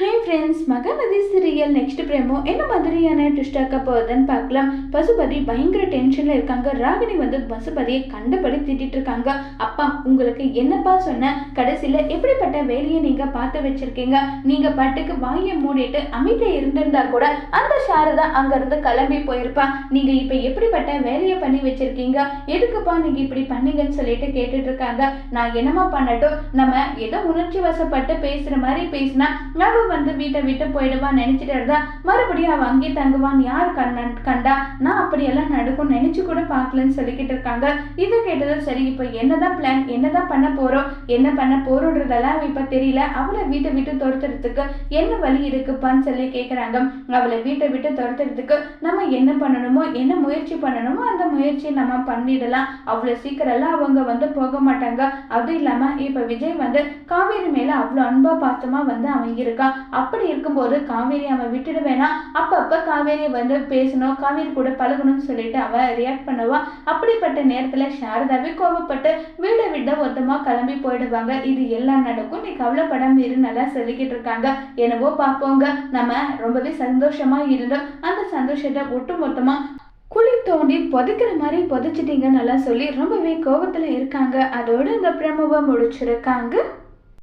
Hi friends Mahanadi serial next promo என்ன மாதிரியான ட்விஸ்டாக்க போகுதுன்னு பார்க்கலாம். பசுபதி பயங்கர டென்ஷனில் இருக்காங்க. ராகினி வந்து பசுபதியை கண்டபடி திட்டிட்டு இருக்காங்க. அப்பா உங்களுக்கு என்னப்பா சொன்ன? கடைசியில் எப்படிப்பட்ட வேலையை நீங்கள் பார்த்து வச்சுருக்கீங்க? நீங்கள் பாட்டுக்கு வாயை மூடிட்டு அமைதியாக இருந்திருந்தா கூட அந்த சாரதா அங்கேருந்து கிளம்பி போயிருப்பா. நீங்கள் இப்போ எப்படிப்பட்ட வேலையை பண்ணி வச்சுருக்கீங்க? எதுக்குப்பா நீங்கள் இப்படி பண்ணீங்கன்னு சொல்லிட்டு கேட்டுட்டு இருக்காங்க. நான் என்னமா பண்ணட்டும் நம்ம ஏதோ உணர்ச்சி வசப்பட்டு பேசுகிற மாதிரி பேசினா அவ வந்து வீட்டை விட்டு போயிடுவான் நினச்சிட்டு இருந்தா மறுபடியும் அவன் அங்கே தங்குவான் யார் கண்ணன் கண்டா? நான் அப்படியெல்லாம் நடக்கும் நினைச்சு கூட பார்க்கலன்னு சொல்லிக்கிட்டு இருக்காங்க. இதை கேட்டதும் சரி இப்போ என்னதான் பிளான் என்னதான் பண்ண போறோம் என்ன பண்ண போறோன்றதெல்லாம் இப்போ தெரியல. அவளை வீட்டை விட்டு துரத்துறதுக்கு என்ன வழி இருக்குப்பான்னு சொல்லி கேட்குறாங்க அவளை வீட்டை விட்டு துரத்துறதுக்கு நம்ம என்ன பண்ணணுமோ என்ன முயற்சி பண்ணணுமோ அந்த முயற்சியை நம்ம பண்ணிடலாம். அவ்வளோ சீக்கிரம்லாம் அவங்க வந்து போக மாட்டாங்க. அதுவும் இல்லாமல் இப்போ விஜய் வந்து காவேரி மேலே அவ்வளோ அன்பா பாசமாக வந்து அவன் இருக்கான். அப்படி இருக்கும்போது காவேரி அவன் விட்டுட வேணாம் அப்பப்ப காவேரி வந்து பேசணும் காவேரி கூட பழகணும்னு சொல்லிட்டு அவன் ரியாக்ட் பண்ணுவான் அப்படிப்பட்ட நேரத்துல சாரதாவே கோபப்பட்டு வீடை விட மொத்தமா கிளம்பி போயிடுவாங்க. இது எல்லாம் நடக்கும். நீ கவலைப்படாம இரு நல்லா சொல்லிக்கிட்டு இருக்காங்க. என்னவோ பார்ப்போங்க. நம்ம ரொம்பவே சந்தோஷமா இருந்தோம். அந்த சந்தோஷத்தை ஒட்டு மொத்தமாக குழி தோண்டி புதைக்கிற மாதிரி புதைச்சிட்டீங்க நல்லா சொல்லி ரொம்பவே கோபத்துல இருக்காங்க. அதோட இந்த பிரமுவை முடிச்சிருக்காங்க.